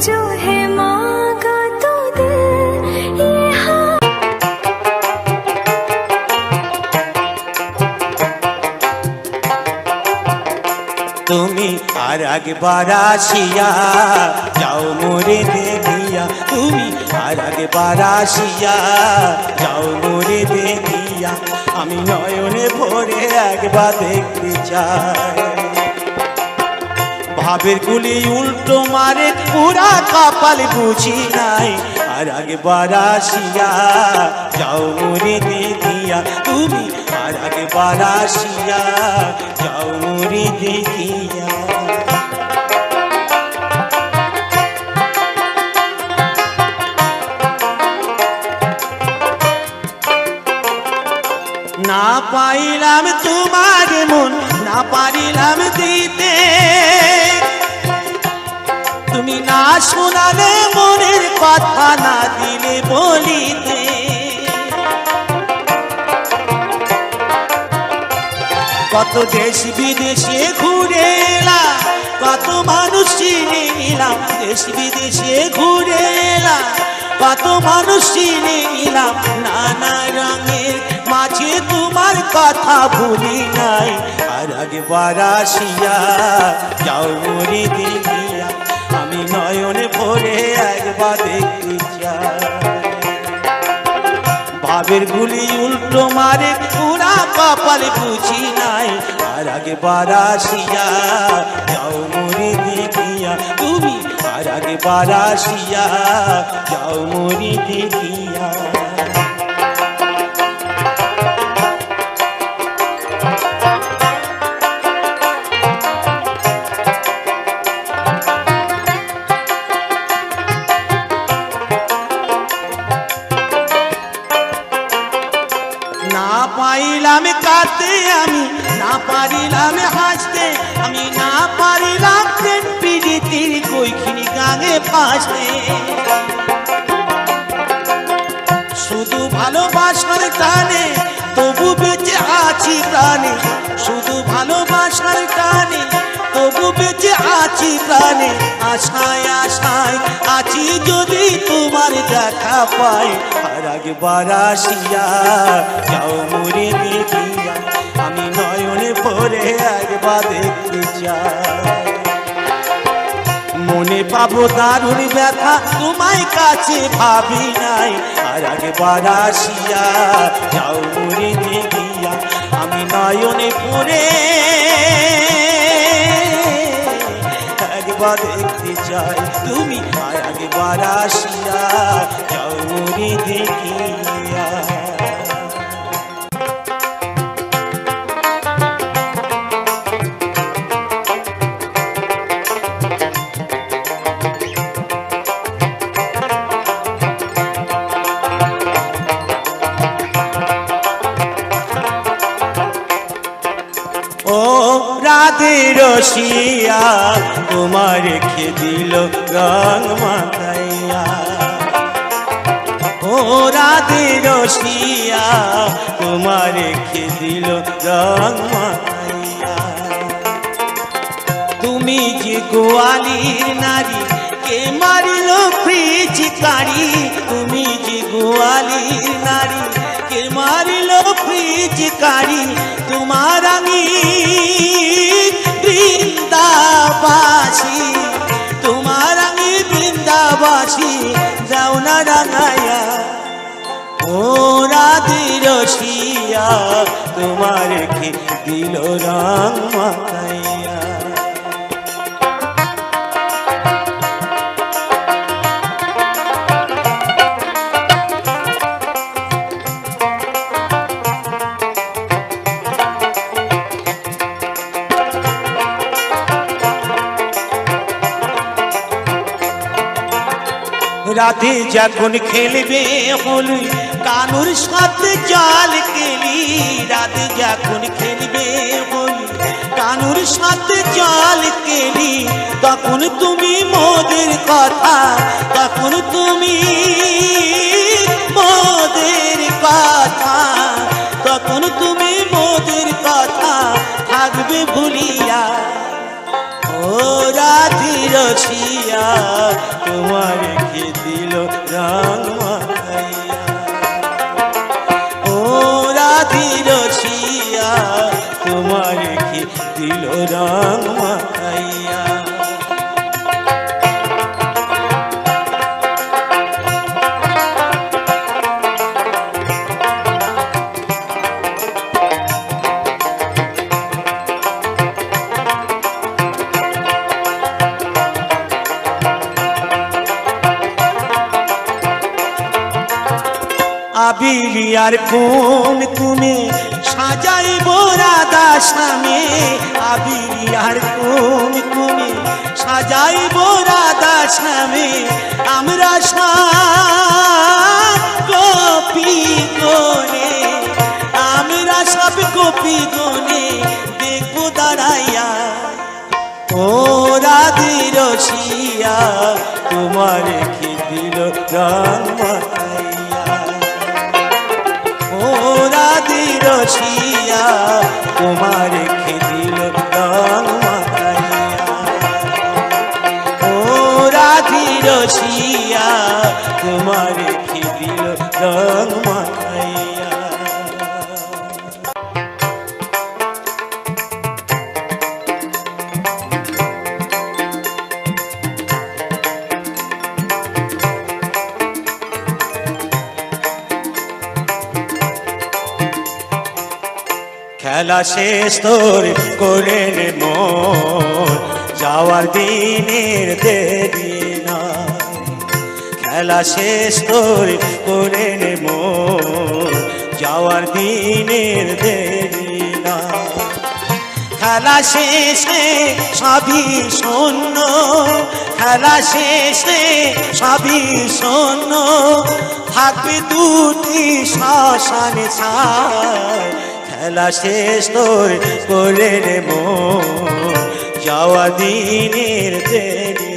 जो है मांगा तो दिल ये हाँ তুমি আর একবার আসিয়া যাও মোরে দেখিয়া তুমি আর একবার আসিয়া যাও মোরে দেখিয়া আমি নয়নে ভরে একবার দেখতে চাই ভাবের গুলি উল্টো মারে, পুরা কপাল বুঝি নাই। আর একবার আসিয়া যাও মোরে দেখিয়া তুমি, আর একবার আসিয়া যাও মোরে দেখিয়া না পাইলাম তোমার শোনালে মনের কথা না দিলে বলিতে। কত দেশ বিদেশে ঘুরে এলাম, কত মানুষ চিনে নিলাম, দেশ বিদেশে ঘুরে এলাম, কত মানুষ চিনে নিলাম, নানা রঙের মাঝে তোমার কথা ভুলি নাই। আর একবার আসিয়া যাও মরে দেখিয়া আমি নয়নে ভরে একবার দেখতে চাই। ভাবের গুলি উল্টো মারে পুরা পাপালে বুঝি নাই। আর আগে বারাসিয়া যাও মরে দেখিয়া, তুমি আর আগে বারাসিয়া যাও মরে দেখিয়া। টানে, তবু বেঁচে আছি প্রাণে। শুধু ভালোবাসার টানে, তবু বেঁচে আছি প্রাণে। আশায় আশায় আছি যদি তোমার দেখা পাই, আর একবার আসিয়া যাও মরে দেখিয়া আমি নয়নে ভরে একবার দেখতে চাই। মনে পাবো দারুণ ব্যথা, তোমায় কাছে ভাবি নাই। আর একবার আসিয়া যাও মরে দেখিয়া, আমি নয়নে পড়ে। একবার দেখতে চাই তুমি, আর একবার আসিয়া যাও মরে দেখিয়া। রাধে রসিয়া তোমার রেখে দিল রং মাতাইয়া। ও রাধে রসিয়া তোমার রেখে দিল রং মাতাইয়া। তুমি যে গোয়ালির নারী, কে মারিল ফ্রিজকারি তুমি যে গোয়ালির নারী, কে মারিল ফ্রিজকারি তোমার আমি বৃন্দাবাসী, তোমার আমি বৃন্দাবাসী, যাও না রাঙায়া ও রাধে রসিয়া, তোমার কি দিল রাম মাতাইয়া রাধে যখন খেলবে হলুই কানুর সাথে জল কেলি রাধে যখন খেলবে হলুই কানুর সাথে জল কেলি তখন তুমি মোদের কথা, তখন তুমি মোদের কথা। তখন তুমি রসিয়া তোমার রেখে দিল রং মাখাইয়া ও রাধি রসিয়া তোমার রেখে দিল রং মাখাইয়া আবিরিয়ার কোন কুনে সাজাইব রাধা স্বামী আর কোন কুনে সাজাইব রাধা স্বামী আমরা সব গোপী গনে আমরা সব কপি গনে দেখব দাঁড়াইয়া। ও রাধি রসিয়া, তোমার রেখে দিল তোমার রেখে দিল মাখাইয়া। ও রাধি রসিয়া তোমার রেখে রাম মাখাইয়া। খেলা শেষ তোর করে নে যাওয়ার দিনের দেরি খেলা শেষ তোর করে নে যাওয়ার দিনের দেরি না খেলা শেষে সবই শূন্য। খেলা শেষে সবই শূন্য। থাকবে দুটি শ্মশানে ছায় খেলা শেষ তোর করে রে মন যাওয়া দিনের দেরি।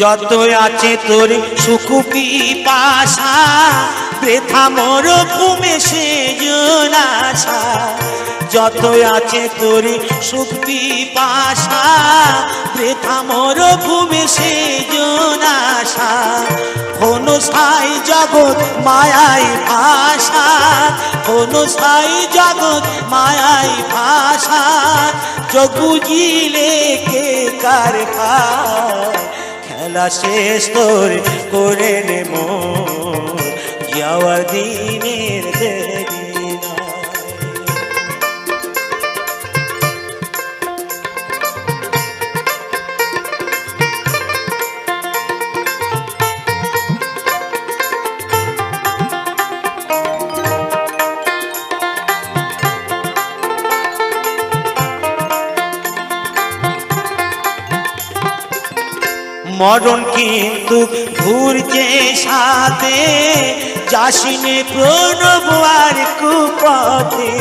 যত আছে তোর সুকুপি পাশা, বৃথা মোর ঘুমে সে জনাশা। যত আছে তোর সুকুপি পাশা, বৃথা মোর ঘুমে সে জনাশা। কোন সাই জগৎ মায়াই ভাষা কোন সাই জগৎ মায়াই ভাষা। জগুজিলে কে কার খায় খেলা শেষ তোর করে নে যাওয়ার দিনের মরণ কিন্তু ঘুরছে সাথে, যাসিনে প্রণব আর কুপথে।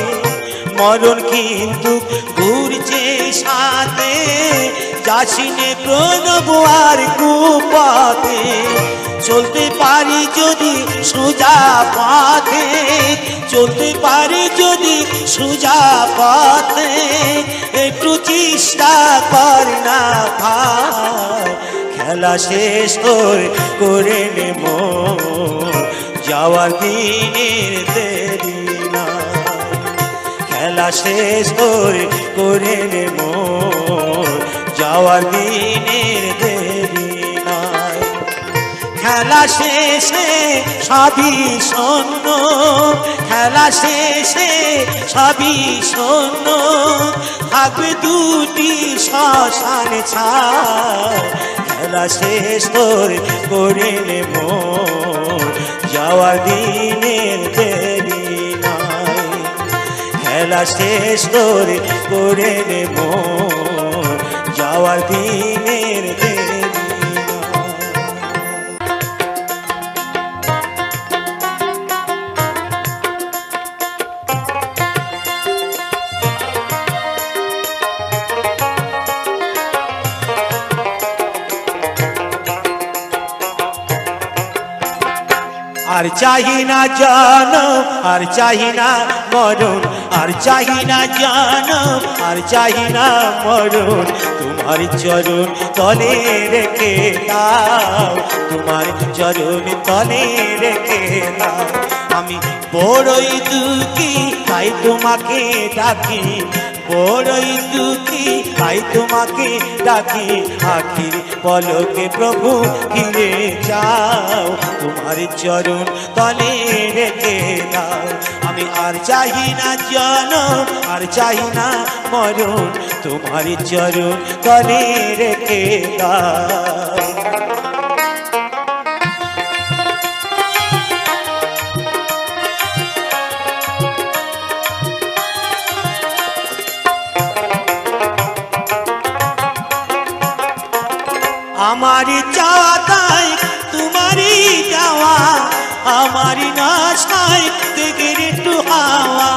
মরণ কিন্তু ঘুরছে সাথে, যাসিনে প্রণব আর কুপথে। চলতে পারি যদি সোজা পথে, চলতে পারি যদি সোজা পথে একটু চেষ্টা কর না ভাই। খেলা শেষ করে নে মন যাওয়ার দিনের দেরি নয় খেলা শেষ করে নে মন যাওয়ার দিনের দেরি নয় খেলা শেষে সবই শূন্য। খেলা শেষে সবই শূন্য। থাকবে দুটি শ্মশান ছায় খেলা শেষ তোর করে নে মন যাওয়ার দিনের দেরি নাই। খেলা শেষ তোর করে নে মন যাওয়ার দিনের দেরি আর চাহি না জনম, আর চাহি না মরণ, আর চাহি না জনম, আর চাহি না মরণ। তোমার চরণ তলে রেখে দাও, তোমার চরণ তলে রেখে দাও। আমি বড়ই দুঃখী, তাই তোমাকে ডাকি বড়ই দুঃখী, তাই তোমাকে ডাকি আখির পলকে, প্রভু ফিরে যাও। তোমার চরণ তলে রেখে দাও। আমি আর চাহি না জন আর চাহি না মরণ। তোমার চরণ তলে রেখে দাও। নাশাই থেকে একটু হাওয়া।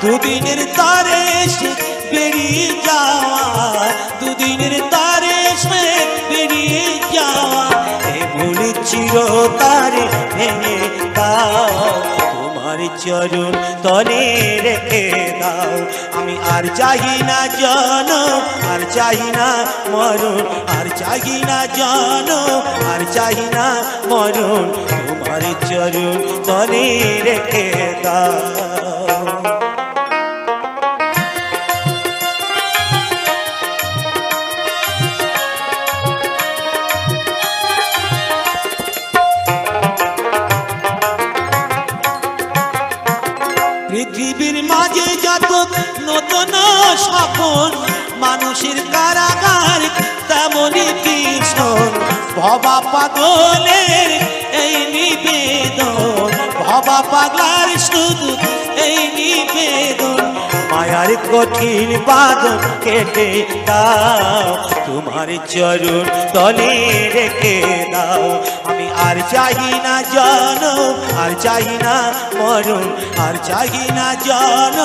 দুদিনের তারে এসে বেরিয়ে যাওয়া। দুদিনের তারে এসে বেরিয়ে যাওয়া। এ ভুলি চির তারে ভেঙে দাও। তোমার চরণ তলে রেখে দাও। আমি আর চাহি না জন আর চাহি না মরণ। আর চাহি না জন আর চাহি না মরণ। তোমার চরণ তলে রেখে দাও। পৃথিবীর মাঝে যত নতুন স্বপন, মানুষের কারাগার তেমনই ভবা পাগলের মায়ার কঠিন বাদন কেটে দাও, তোমার চরণ তলে রেখে দাও। আমি আর চাহি না জন আর চাহি না মরণ, আর চাহি না জন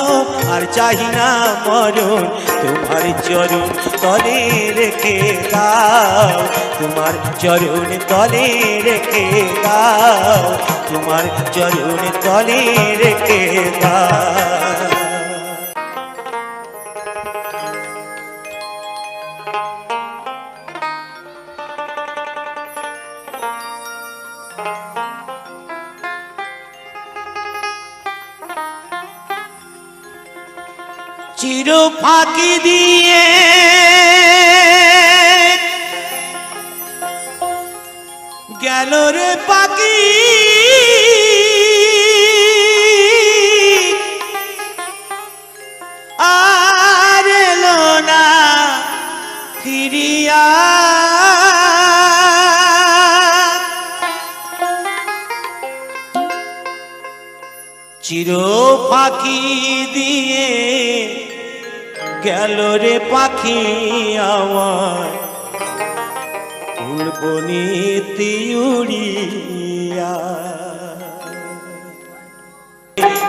আর চাহি না মরণ। তোমার চরণ তলে রেখে দাও, তোমার চরণ তলে রেখে দাও, তোমার চরণ তলে রেখে দাও। ফাঁকি দিয়ে। গেল রে পাখি। আর না ফিরিয়া। চির পাখি দিয়ে গেল রে পাখি আমার উড়বনীতি তিউড়িয়া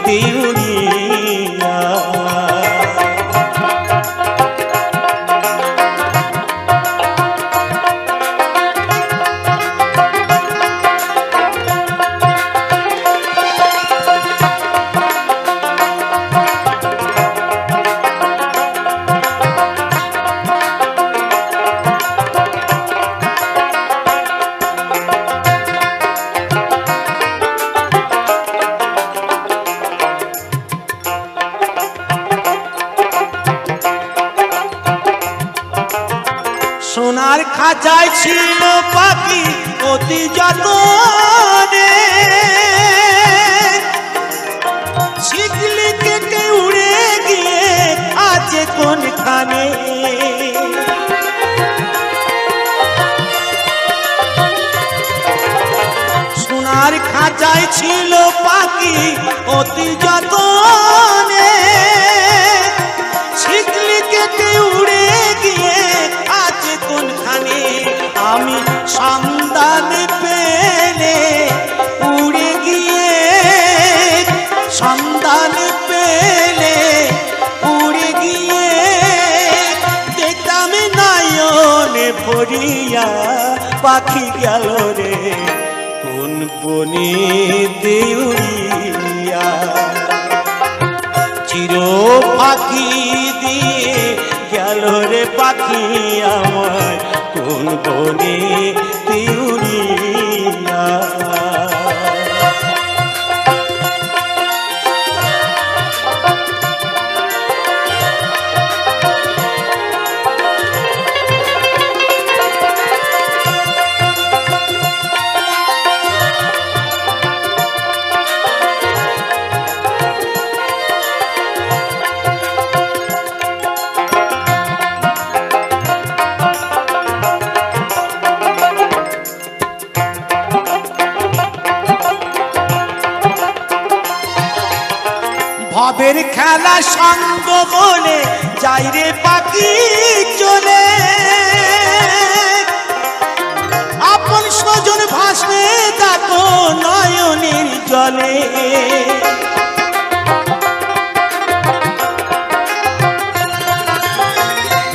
তিউড়িয়া সোনার খাঁচায় ছিল পাখি অতি যতনে। শিখলি কেটে উড়ে গিয়ে আছে কোনখানে? সোনার খাঁচায় ছিল পাখি অতি যতনে। শিখলি কেটে উড়ে গিয়ে আমি সন্ধান পেলে উড়ে গিয়ে সন্ধান পেলে উড়ে গিয়ে, দেখতাম নয়নে ভরিয়া পাখি গেল রে। কোন বনেতে উড়িয়া চির পাখি দিয়ে গেল পাখি আমার কোন বনে উড়িয়া বলে যাই রে পাখি চলে। আপন স্বজন ভাসে দেখো নয়নের জলে।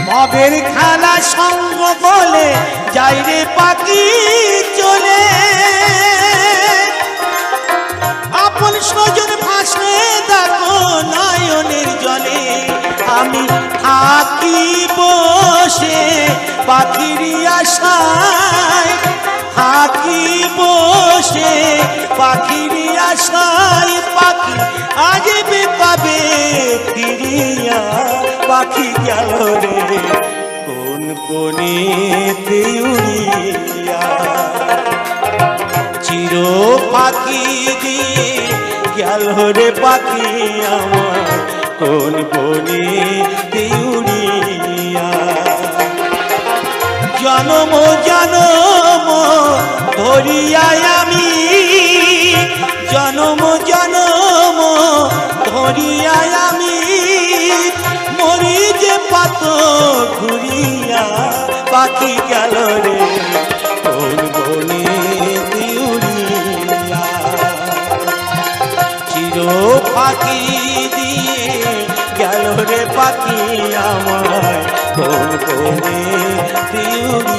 ভাবের খেলা সঙ্গ বলে যাই রে পাখি চলে। আপন স্বজন আমি থাকি বসে পাখির আশায়। থাকি বসে পাখির আশায়, পাখি আজবে পাবে ফিরিয়া। পাখি গেল রে, কোন কোনে উড়িয়া? চির পাখি দিয়ে গেল রে পাখি আমার। কোন বনে উড়িয়া জনম জনম ধরিয়ায় আমি। জনম জনম ধরিয়ায় আমি। মরি যে পাত ঘুরিয়া পাখি গেল রে। আমার কোন কোনে